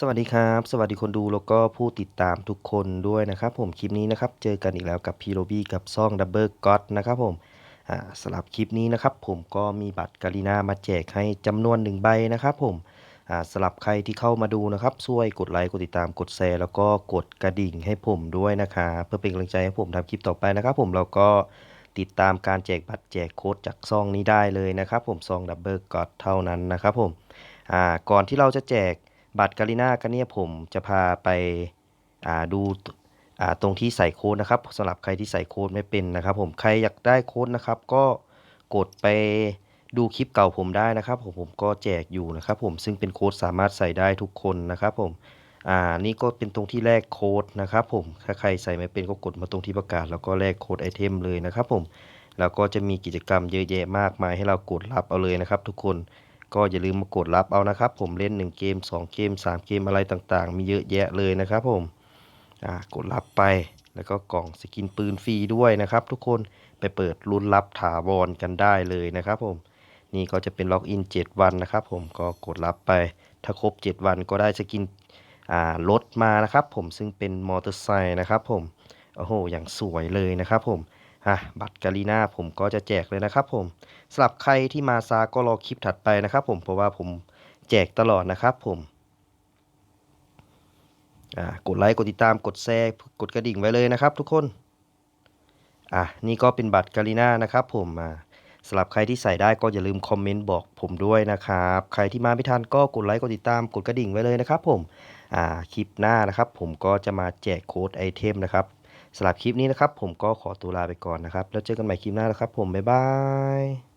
สวัสดีครับ สวัสดีคนดูแล้วก็ผู้ติดตามทุกคนด้วยนะครับ ผมคลิปนี้นะครับ เจอกันอีกแล้วกับพีโรบี้กับซ่องดับเบิลก็อตนะครับผมสำหรับคลิปนี้นะครับ ผมก็มีบัตรกาลินามาแจกให้จำนวนหนึ่งใบนะครับ ผมสำหรับใครที่เข้ามาดูนะครับช่วยกดไลค์กดติดตามกดแชร์แล้วก็กดกระดิ่งให้ผมด้วยนะครับเพื่อเป็นกำลังใจให้ผมทำคลิปต่อไปนะครับ ผมแล้วก็ติดตามการแจกบัตรแจกโค้ดจากซองนี้ได้เลยนะครับ ผมซองดับเบิลก็อตเท่านั้นนะครับ ผมก่อนที่เราจะแจก บัตรกาลิน่ากันเนี่ยผมจะพาไปาดูตรงที่ใส่โค้ดนะครับสำหรับใครที่ใส่โค้ดไม่เป็นนะครับ ผมใครอยากได้โค้ดนะครับ ก็กดไปดูคลิปเก่าผมได้นะครับผมผมก็แจกอยู่นะครับ ผมซึ่งเป็นโค้ดสามารถใส่ได้ทุกคนนะครับ ผมอ่านี่ก็เป็นตรงที่แลกโค้ดนะครับ ผมถ้าใครใส่ไม่เป็นก็กดมาตรงที่ประกาศ แล้วก็แลกโค้ดไอเทมเลยนะครับ ผมแล้วก็จะมีกิจกรรมเยอะแยะมากมายให้เรากดรับเอาเลยนะครับ ทุกคน ก็อย่าลืมมากดรับเอานะครับ ผมเล่น 1 เกม 2 เกม 3 เกมอะไรต่างๆ มีเยอะแยะเลยนะครับผมอ่ากดรับไปแล้วก็กล่องสกินปืนฟรีด้วยนะครับ ทุกคนไปเปิดรุ่นรับถาวรกันได้เลยนะครับผมนี่ก็จะเป็นล็อกอิน 7 วันนะครับ ผมก็กดรับไป ถ้าครบ 7 วันก็ได้สกินอ่ารถมานะครับ ผมซึ่งเป็นมอเตอร์ไซค์นะครับ ผมโอ้โหอย่างสวยเลยนะครับ ผม อะบัตรกาลีนาผมก็จะแจกเลยนะครับผมสำหรับใครที่มาซาก็รอคลิปถัดไปนะครับผมเพราะว่าผมแจกตลอดนะครับผมอ่ากดไลค์กดติดตามกดแชร์กดกระดิ่งไว้เลยนะครับ ทุกคนอะนี่ก็เป็นบัตรกาลีนานะครับผมอ่าสำหรับใครที่ใส่ได้ก็อย่าลืมคอมเมนต์บอกผมด้วยนะครับ ใครที่มาไม่ทันก็กดไลค์กดติดตามกดกระดิ่งไว้เลยนะครับผมอ่าคลิปหน้านะครับ ผมก็จะมาแจกโค้ดไอเทมนะครับ สำหรับคลิปนี้นะครับ ผมก็ขอตัวลาไปก่อนนะครับ แล้วเจอกันใหม่คลิปหน้านะครับ ผมบ๊ายบาย